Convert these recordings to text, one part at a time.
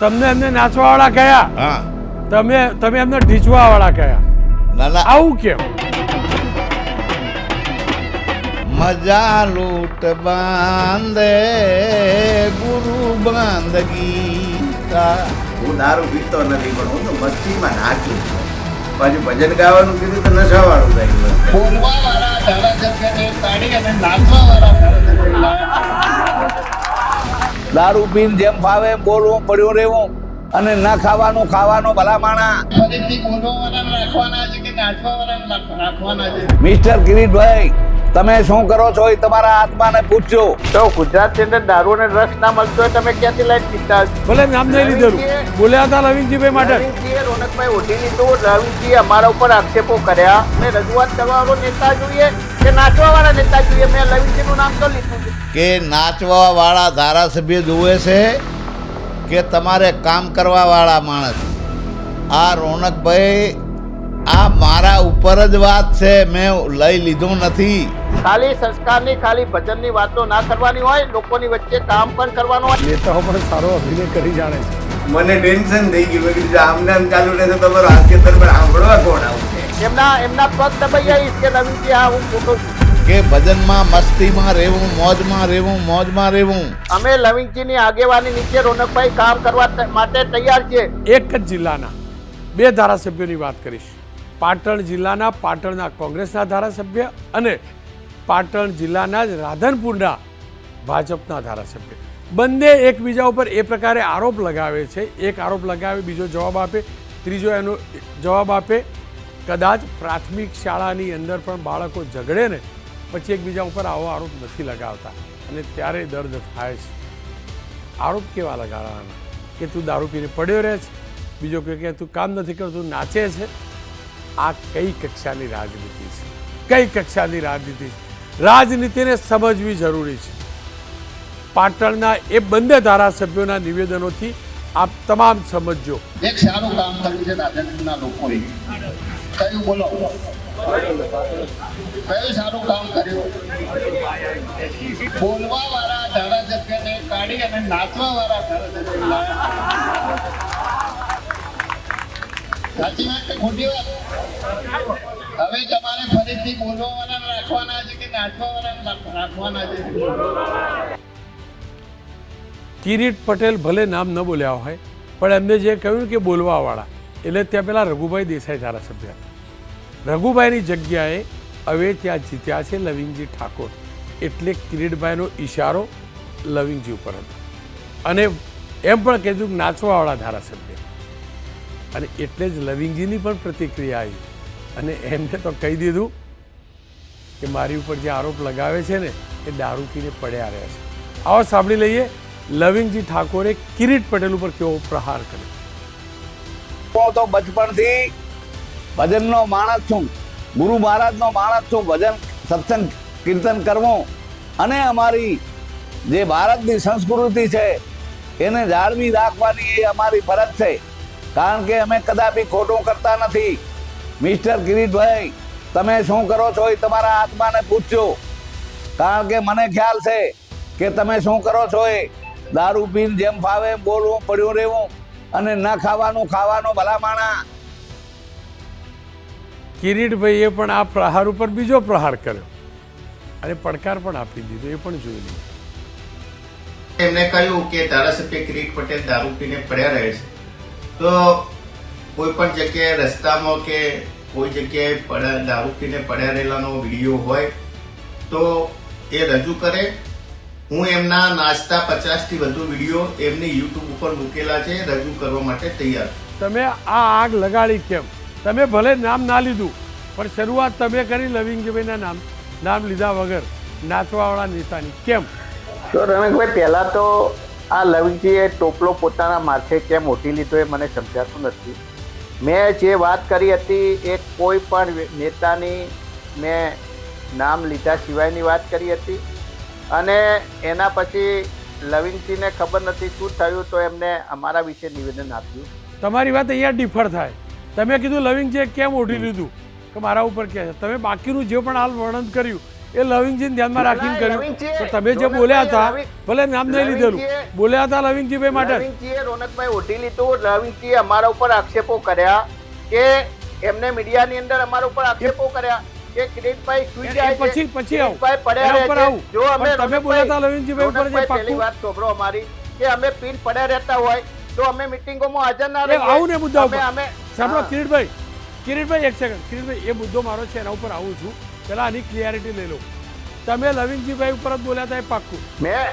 તમને એમને નાચવા વાળા કયા? હા. તમે તમે એમને ઢીંચવા વાળા કયા? ના ના. આવું કેમ? મજા લૂટ બાંધે ગુરુ બાંધ ગીતા હું દારૂ પીતો નથી પણ હું તો મસ્તીમાં નાચું છું. પાછું ભજન ગાવાનું કીધું તો નશાવાળું થઈ ગયું. બોલવા વાળા ધારાસભ્યને તાળી અને નાચવા વાળા ધારાસભ્યને દારૂ પીને જેમ ફાવે એમ બોલવું પડ્યું રહેવું. અને ન ખાવાનું ખાવાનું ભલા માણા. ફરીથી બોલવા વાળા રાખવાના છે કે નાચવા વાળા રાખવાના છે? મિસ્ટર કિરીટભાઈ તમે શું કરો છો એ તમારા આત્માને પૂછજો. તો ગુજરાતની અંદર દારૂ અને રસ ના મળતો હોય તમે ક્યાંથી લાઈટ પીતા? ભલે નામ નહીં લીધેલું. બોલ્યા હતા લવિંગજીભાઈ માટે. રવિજીએ રોનકભાઈ ઓઢી લીધું રવિજીએ અમારા ઉપર આક્ષેપો કર્યા. અને રજૂઆત કરવાનો નેતા જોઈએ કે નાચવાવાળા નેતા જોઈએ? મેં લવિજીનું નામ તો લીધું કે નાચવાવાળા ધારાસભ્ય જુએ છે કે તમારે કામ કરવાવાળા માણસ. આ રોનકભાઈ આ મારા ઉપર જ વાત છે મેં લઈ લીધું નથી. ખાલી સંસ્કારની ખાલી ભજનની વાતો ના કરવાની હોય લોકોની વચ્ચે કામ પણ કરવાનું હોય. નેતાઓ પણ સારો અભિનય કરી જાણે છે. મને ટેન્શન થઈ ગયું કે આમને આમ ચાલુ રહેશે તો તમારો હાસ્ય પર સાંભળવા કોણ આવશે? એમના એમના પગ દબાઈ કે નવીનજી હા હું ખોટો છું. કે ભજનમાં મસ્તીમાં રહેવું મોજમાં રહેવું મોજમાં રહેવું. અમે લવિંગજીની આગેવાની નીચે રોનકભાઈ કામ કરવા માટે તૈયાર છે એક જ જિલ્લાના બે ધારાસભ્યોની વાત કરીશ. પાટણ જિલ્લાના પાટણના કોંગ્રેસના ધારાસભ્ય અને પાટણ જિલ્લાના જ રાધનપુરના ભાજપના ધારાસભ્ય. બંને એકબીજા ઉપર એ પ્રકારે આરોપ લગાવે છે. એક આરોપ લગાવે, બીજો જવાબ આપે, ત્રીજો એનો જવાબ આપે. કદાચ પ્રાથમિક શાળાની અંદર પણ બાળકો ઝઘડે ને પછી એકબીજા ઉપર આવો આરોપ નથી લગાવતા. અને ત્યારે દર્દ થાય છે. આરોપ કેવા લગાડવાના? કે તું દારૂ પીને પડ્યો રહે છે? બીજો કે તું કામ નથી કરતું નાચે છે. આ કઈ કક્ષાની રાજનીતિ છે? કઈ કક્ષાની રાજનીતિ છે? રાજનીતિને સમજવી જરૂરી છે. પાટણના એ બંને ધારાસભ્યોના નિવેદનોથી આપ તમામ સમજજો. એક સારું કામ કર્યું છે રાજનીતિના લોકોએ. કયું બોલો? કયું સારું કામ કર્યું? બોલવા વાળા ધારાસભ્યને કાઢી અને નાચવા વાળા ધારાસભ્યને સાચી વાત કે ખોટી વાત હવે તમારે ફરીથી બોલવાના, રાખવાના છે કે નાચવાના, રાખવાના છે? કિરીટ પટેલ ભલે નામ ન બોલ્યા હોય, પણ એમને જે કહ્યું કે બોલવાવાળા, એટલે ત્યાં પેલા રઘુભાઈ દેસાઈ ધારાસભ્ય હતા. રઘુભાઈની જગ્યાએ હવે ત્યાં જીત્યા છે લવિંગજી ઠાકોર, એટલે કિરીટભાઈનો ઈશારો લવિંગજી ઉપર હતો. અને એમ પણ કીધું નાચવાવાળા ધારાસભ્ય. અને એટલે જ લવિંગજીની પણ પ્રતિક્રિયા આવી. અને એમને તો કહી દીધું કે મારી ઉપર જે આરોપ લગાવે છે ને, એ દારૂ પીને પડ્યા રહ્યા છે. આવો સાંભળી લઈએ લવિંગજી ઠાકોરે કિરીટ પટેલ ઉપર કેવો પ્રહાર કર્યો. તો બચપણથી ભજનનો માણસ છું. ગુરુ મહારાજનો માણસ છું. ભજન, સત્સંગ, કીર્તન કરવું. અને અમારી જે ભારતની સંસ્કૃતિ છે, એને જાળવી રાખવાની એ અમારી ફરજ છે. કારણ કે અમે કદાપી ખોટું કરતા નથી. મિસ્ટર કિરીટભાઈ તમે શું કરો છો એ તમારા આત્માને પૂછજો. કારણ કે મને ખ્યાલ છે કે તમે શું કરો છો એ? દારૂ પીને જેમ ફાવે બોલવું પડ્યું રહેવું અને ન ખાવાનું ખાવાનું ભલામાણા. કિરીટભાઈએ પણ આ પ્રહાર ઉપર બીજો પ્રહાર કર્યો. અને પડકાર પણ આપી દીધો એ પણ જોઈ લીધું એમને કહ્યું કે ધારાસભ્ય કિરીટ પટેલ દારૂ પીને પડ્યા રહે છે. તો કોઈ પણ જગ્યાએ રસ્તામાં કે કોઈ જગ્યાએ પડ્યા દારૂ પીને પડ્યા રહેલાનો વીડિયો હોય તો એ રજૂ કરે. હું એમના નાસ્તા પચાસથી વધુ વીડિયો એમની યુટ્યુબ ઉપર મૂકેલા છે રજૂ કરવા માટે તૈયાર. તમે આ આગ લગાડી કેમ? તમે ભલે નામ ના લીધું પણ શરૂઆત તમે કરી લવિંગજીભાઈના નામ નામ લીધા વગર નાચવાવાળા નેતાની. કેમ? તો રમેશભાઈ પહેલા તો આ લવિંગજીએ ટોપલો પોતાના માથે કેમ ઓઢી લીધો એ મને સમજાતું નથી. મેં જે વાત કરી હતી એ કોઈ પણ નેતાની મેં નામ લીધા સિવાયની વાત કરી હતી. અને એના પછી લવિંગજીને ખબર નથી શું થયું તો એમને અમારા વિશે નિવેદન આપ્યું. તમારી વાત અહીંયા ડિફર થાય. તમે કીધું લવિંગજીએ કેમ ઓઢી લીધું? કે મારા ઉપર કે તમે બાકીનું જે પણ હાલ વર્ણન કર્યું એ લવિંગજીને ધ્યાનમાં રાખીને કર્યું તો તમે જે બોલ્યા હતા ભલે નામ નહીં લીધેલું બોલ્યા હતા લવિંગજીભાઈ માટે રોનકભાઈ ઓઢી લીધું રવિન્દ્રજીએ અમારા ઉપર આક્ષેપો કર્યા કે એમને મીડિયાની અંદર અમારા ઉપર આક્ષેપો કર્યા કે કિરીટભાઈ સુઈ એ- એ જાય પછી- પછી આવું. પડ્યા રહે ઉપર છે. આવું. જો અમે તમે બોલ્યા હતા લવિંગજીભાઈ ઉપર જે પહેલી વાત સાંભળો અમારી કે અમે પીન પડ્યા રહેતા હોય તો અમે મિટિંગોમાં હાજર ના રહીએ આવું ને મુદ્દા ઉપર. સાંભળો. કિરીટભાઈ કિરીટભાઈ એક સેકન્ડ કિરીટભાઈ એ મુદ્દો મારો છે એના ઉપર આવું છું પેલા આની ક્લિયરિટી લઈ લો. તમે લવિંગજીભાઈ ઉપર જ બોલ્યા હતા એ પાક્કું. મેં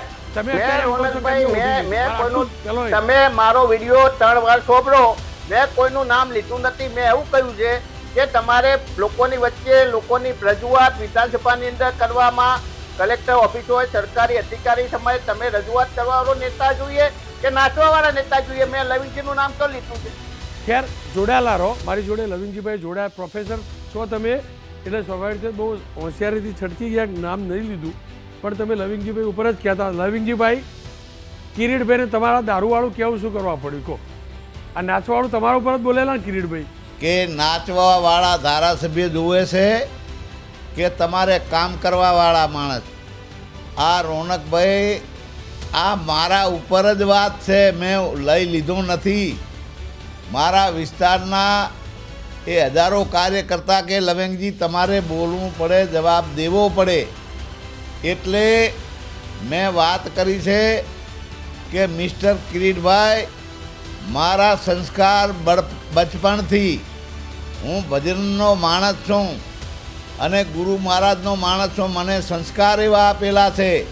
તમે મારો વીડિયો ત્રણ વાર સોંપડો. મેં કોઈનું નામ લીધું નથી. મેં એવું કહ્યું છે કે તમારે લોકોની વચ્ચે લોકોની રજૂઆત વિધાનસભાની અંદર કરવામાં કલેક્ટર ઓફિસ હોય સરકારી અધિકારી સમયે તમે રજૂઆત કરવાવાળો નેતા જોઈએ કે નાચવાવાળા નેતા જોઈએ? મેં લવિંગજીનું નામ તો લીધું છે. ખેર જોડાયેલા રહો. મારી જોડે લવિંગજીભાઈ જોડાયા પ્રોફેસર છો તમે. એટલે સ્વાભાવિક છે, બહુ હોશિયારીથી છટકી ગયા નામ નહીં લીધું. પણ તમે લવિંગજીભાઈ ઉપર જ કહેતા, લવિંગજીભાઈ, કિરીટભાઈને તમારા દારૂવાળું કેવું શું કરવા પડ્યું? કહો. આ નાચવાળું તમારા ઉપર જ બોલેલા ને કિરીટભાઈ. કે નાચવાવાળા ધારાસભ્ય જુએ છે કે તમારે કામ કરવાવાળા માણસ. આ રોનકભાઈ, આ મારા ઉપર જ વાત છે, મેં લઈ લીધું નથી. મારા વિસ્તારના એ હજારો કાર્યકર્તા કે લવેંગજી, તમારે બોલવું પડે, જવાબ દેવો પડે. એટલે મેં વાત કરી છે કે મિસ્ટર કિરીટભાઈ, મારા સંસ્કાર બચપણથી હું ભજનનો માણસ છું અને ગુરુ મહારાજનો માણસ છું. મને સંસ્કાર એવા આપેલા છે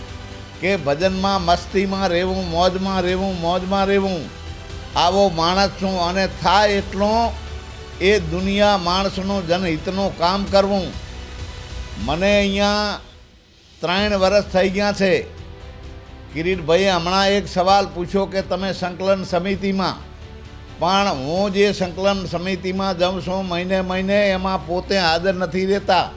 કે ભજનમાં મસ્તીમાં રહેવું, મોજમાં રહેવું મોજમાં રહેવું. આવો માણસ છું અને થાય એટલું એ દુનિયા માણસનું જનહિતનું કામ કરવું. મને અહીંયા ત્રણ વર્ષ થઈ ગયા છે. કિરીટભાઈએ હમણાં એક સવાલ પૂછ્યો કે તમે સંકલન સમિતિમાં પણ હું જે સંકલન સમિતિમાં જાઉં છું મહિને મહિને એમાં પોતે હાજર નથી રહેતા.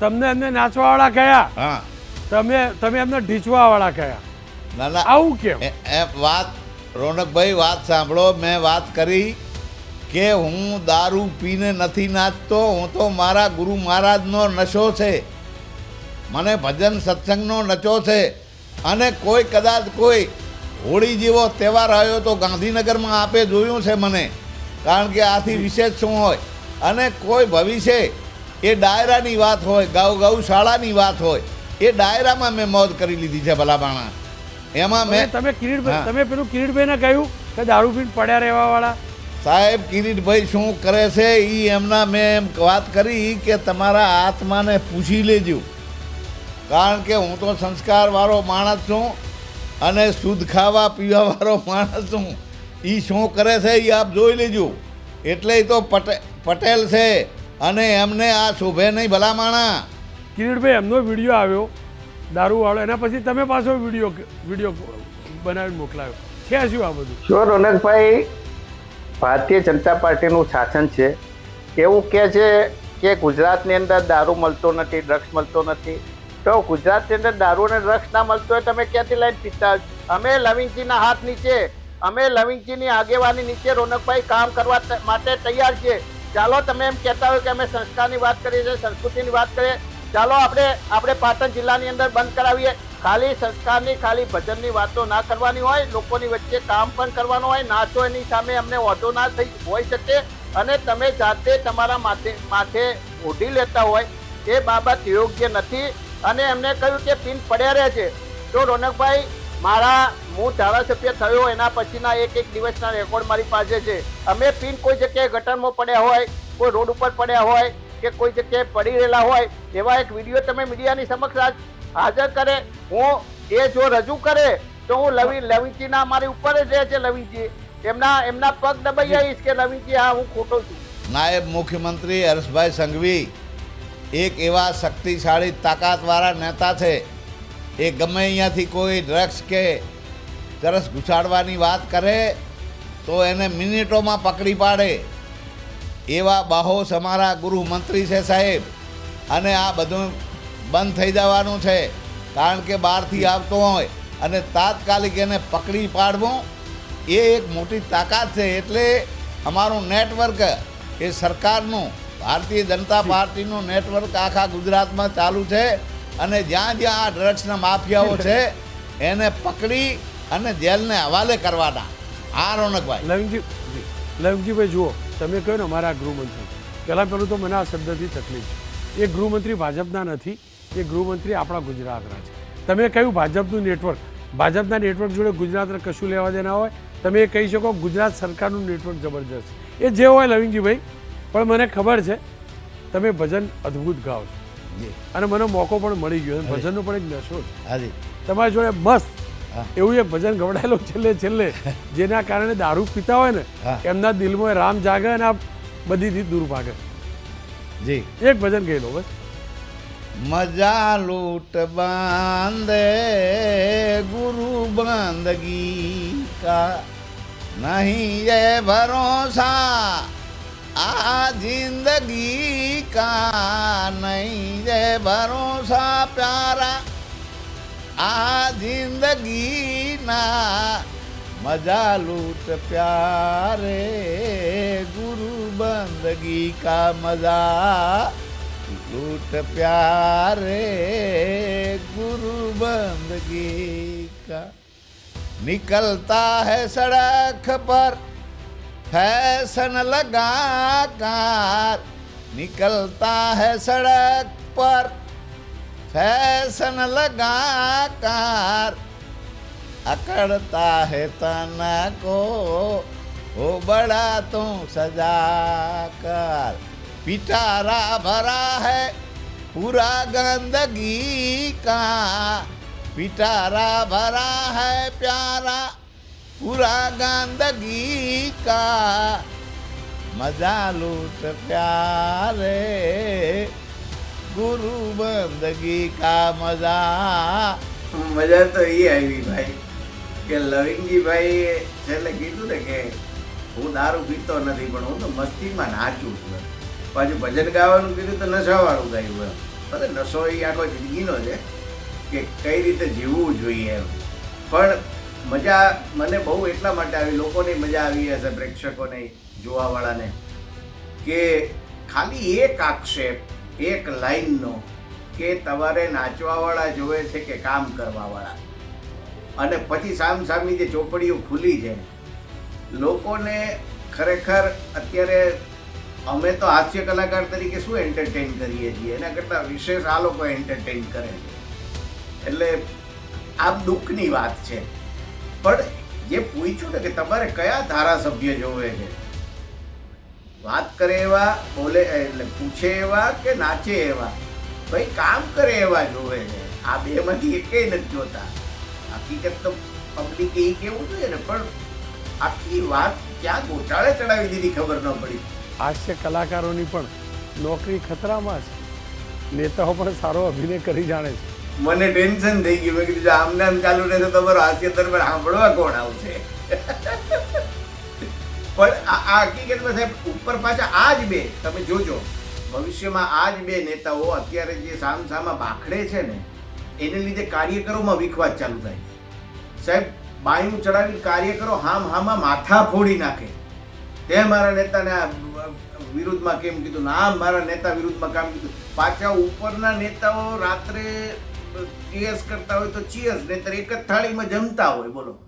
તમને એમને નાચવાવાળા કયા? હા. તમે તમે એમને ઢીંચવાવાળા કયા? ના ના. આવું કેમ? એ વાત રોનકભાઈ વાત સાંભળો મેં વાત કરી. કે હું દારૂ પીને નથી નાચતો હું તો મારા ગુરુ મહારાજનો નશો છે. મને ભજન સત્સંગનો નચો છે. અને કોઈ કદાચ કોઈ હોળી જેવો તહેવાર આવ્યો તો ગાંધીનગરમાં આપે જોયું છે મને કારણ કે આથી વિશેષ શું હોય? અને કોઈ ભવિષ્ય એ ડાયરાની વાત હોય ગૌ ગૌશાળાની વાત હોય એ ડાયરામાં મેં મોજ કરી લીધી છે ભલાબાણા. એમાં મેં તમે કિરીટભાઈ. તમે પેલું કિરીટભાઈને કહ્યું કે દારૂ પીને પડ્યા રહેવાવાળા. સાહેબ કિરીટભાઈ શું કરે છે? એ એમના મેં એમ વાત કરી કે તમારા આત્માને પૂછી લેજો. કારણ કે હું તો સંસ્કારવાળો માણસ છું અને શુદ્ધ ખાવા પીવાવાળો માણસ છું. એ શું કરે છે એ આપ જોઈ લેજો. એટલે એ તો પટે પટેલ છે અને એમને આ શોભે નહીં ભલા માણા કિરીટભાઈ એમનો વીડિયો આવ્યો દારૂવાળો. એના પછી તમે પાછો વીડિયો વીડિયો બનાવીને મોકલાયો. છે શું આ બધું? જો રોનકભાઈ? ભારતીય જનતા પાર્ટીનું શાસન છે. એવું કહે છે કે ગુજરાતની અંદર દારૂ મળતો નથી, ડ્રગ્સ મળતો નથી. તો ગુજરાતની અંદર દારૂ અને ડ્રગ્સ ના મળતો હોય તમે ક્યાંથી લઈને પીતા? અમે લવિંગજીના હાથ નીચે, અમે લવિંગજીની આગેવાની નીચે રોનકભાઈ કામ કરવા માટે તૈયાર છીએ. ચાલો તમે એમ કહેતા હોય કે અમે સંસ્કારની વાત કરીએ છીએ, સંસ્કૃતિની વાત કરીએ. ચાલો આપણે આપણે પાટણ જિલ્લાની અંદર બંધ કરાવીએ. ખાલી સંસ્કારની ખાલી ભજનની વાતો ના કરવાની હોય, લોકોની વચ્ચે કામ પણ કરવાનું હોય, નાચો એની સામે અમને વાંધો ના થઈ હોઈ શકે. અને તમે જાતે તમારા માથે માથે ઓઢી લેતા હોય એ બાબત યોગ્ય નથી. અને એમને કહ્યું કે પિન પડ્યા રહે છે તો રોનકભાઈ, મારા હું ધારાસભ્ય થયો, એના પછીના એક એક દિવસના રેકોર્ડ મારી પાસે છે. અમે પિન કોઈ જગ્યાએ ગટરમાં પડ્યા હોય, કોઈ રોડ ઉપર પડ્યા હોય, કે કોઈ જગ્યાએ પડી રહેલા હોય, એવા એક વીડિયો તમે મીડિયાની સમક્ષ હાજર કરે, હું એ જો રજૂ કરે, તો હું લવિ લવિંગજીના મારી ઉપર જ રહે છે લવિંગજી એમના એમના પગ દબાઈ આવીશ કે લવિંગજી હા, હું ખોટો છું. નાયબ મુખ્યમંત્રી હર્ષભાઈ સંઘવી એક એવા શક્તિશાળી, તાકાતવાળા નેતા છે. એ ગમે અહીંયાથી કોઈ ડ્રગ્સ કે ચરસ ઘુસાડવાની વાત કરે, તો એને મિનિટોમાં પકડી પાડે. એવા બાહોશ અમારા ગૃહમંત્રી છે સાહેબ. અને આ બધું બંધ થઈ જવાનું છે. કારણ કે બહારથી આવતો હોય અને તાત્કાલિક એને પકડી પાડવું, એ એક મોટી તાકાત છે. એટલે અમારું નેટવર્ક એ સરકારનું, ભારતીય જનતા પાર્ટીનું નેટવર્ક આખા ગુજરાતમાં ચાલુ છે. અને જ્યાં જ્યાં આ ડ્રગ્સના માફિયાઓ છે, એને પકડી અને જેલને હવાલે કરવાના. આ રોનકભાઈ. લવિંગજી લવિંગજીભાઈ, જુઓ, તમે કહ્યું ને અમારા ગૃહમંત્રી. પહેલાં પહેલું તો મને આ શબ્દથી તકલીફ છે. એ ગૃહમંત્રી ભાજપના નથી. એ ગૃહમંત્રી આપણા ગુજરાતના છે. તમે કહ્યું ભાજપનું નેટવર્ક. ભાજપના નેટવર્ક જોડે ગુજરાતને કશું લેવા દેના હોય તમે એ કહી શકો ગુજરાત સરકારનું નેટવર્ક જબરજસ્ત એ જે હોય લવિંગજીભાઈ પણ મને ખબર છે તમે ભજન અદ્ભુત ગાઓ છો. જી. અને મને મોકો પણ મળી ગયો ભજનનો પણ એક નશો છે. હાજી. તમારી જોડે મસ્ત એવું એક ભજન ગવડાયેલું છેલ્લે છેલ્લે જેના કારણે દારૂ પીતા હોય ને એમના દિલમાં રામ જાગે અને આ બધીથી દૂર ભાગે. જી. એક ભજન ગયેલો બસ. મજા લૂટ બાંધે, ગુરુ બંદગી કા નહીં એ ભરોસા, આ જિંદગી કા નહીં એ ભરોસા પ્યારા, આ જિંદગી ના મજા લૂટ પ્યારે, ગુરુ બંદગી કા મજા लूट प्यारे गुरु बंदगी का। निकलता है सड़क पर, फ़ैशन लगा कर निकलता है सड़क पर, फ़ैशन लगा कर अकड़ता है तना को, ओ बड़ा तू सजा कर पिटारा भरा है पूरा गंदगी का पिटारा भरा है प्यारा पूरा गंदगी का मजा लूट प्यारे ગુરુ બંદગી કા મજા મજા તો એ આવી ભાઈ કે લવિંગજીભાઈ છેલ્લે કીધું ને કે હું દારૂ પીતો નથી પણ હું તો મસ્તીમાં નાચું છું પાછું ભજન ગાવાનું કીધું તો નશાવાળું ગાયું એમ. ભલે નશો એ આખો જિંદગીનો છે કે કઈ રીતે જીવવું જોઈએ એમ. પણ મજા મને બહુ એટલા માટે આવી, લોકોને મજા આવી હશે, પ્રેક્ષકોને, જોવાવાળાને, કે ખાલી એક આક્ષેપ, એક લાઈનનો કે તમારે નાચવાવાળા જોવે છે કે કામ કરવાવાળા. અને પછી સામ સામી જે ચોપડીઓ ખુલી છે, લોકોને ખરેખર અત્યારે અમે તો હાસ્ય કલાકાર તરીકે શું એન્ટરટેન કરીએ છીએ? એના કરતાં વિશેષ આ લોકો એન્ટરટેન કરે છે. એટલે આ દુઃખની વાત છે. પણ જે પૂછ્યું ને કે તમારે કયા ધારાસભ્ય જોવે છે? વાત કરે એવા, બોલે, એટલે પૂછે એવા કે નાચે એવા? ભાઈ, કામ કરે એવા જોવે છે. આ બેમાંથી એક નથી જોતા. હકીકત તો પબ્લિક એ કેવું જોઈએ ને, પણ આખી વાત ક્યાં ગોટાળે ચડાવી દીધી ખબર ન પડી. હાસ્ય કલાકારોની પણ નોકરી ખતરામાં છે. નેતાઓ પણ સારો અભિનય કરી જાણે છે. મને ટેન્શન થઈ ગયું. મેં કીધું આમને આમ ચાલુ રહે તો તમારો હાસ્ય દરબાર સાંભળવા કોણ આવશે? પણ આ હકીકતમાં સાહેબ, ઉપર પાછા આ જ બે, તમે જોજો. ભવિષ્યમાં આ જ બે નેતાઓ અત્યારે જે સામ સામા ભાખડે છે ને, એને લીધે કાર્યકરોમાં વિખવાદ ચાલુ થાય સાહેબ, બાયું ચડાવી કાર્યકરો હામ હામાં માથા ફોડી નાખે. તે મારા નેતાને વિરુદ્ધમાં કેમ કીધું? ના, મારા નેતા વિરુદ્ધમાં કામ કીધું. પાછા ઉપરના નેતાઓ રાત્રે ચીયર્સ કરતા હોય તો ચીયર્સ નહીતર એક જ થાળીમાં જમતા હોય, બોલો.